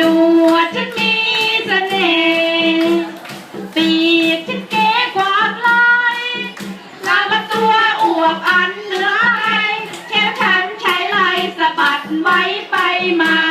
หนวดฉันมีเสน่ห์ปีกฉันเก๋กว่าใครลาำตัวอวบอันเหนือใครแค่ฉันใช้ไหลสะบัดไว้ไปมา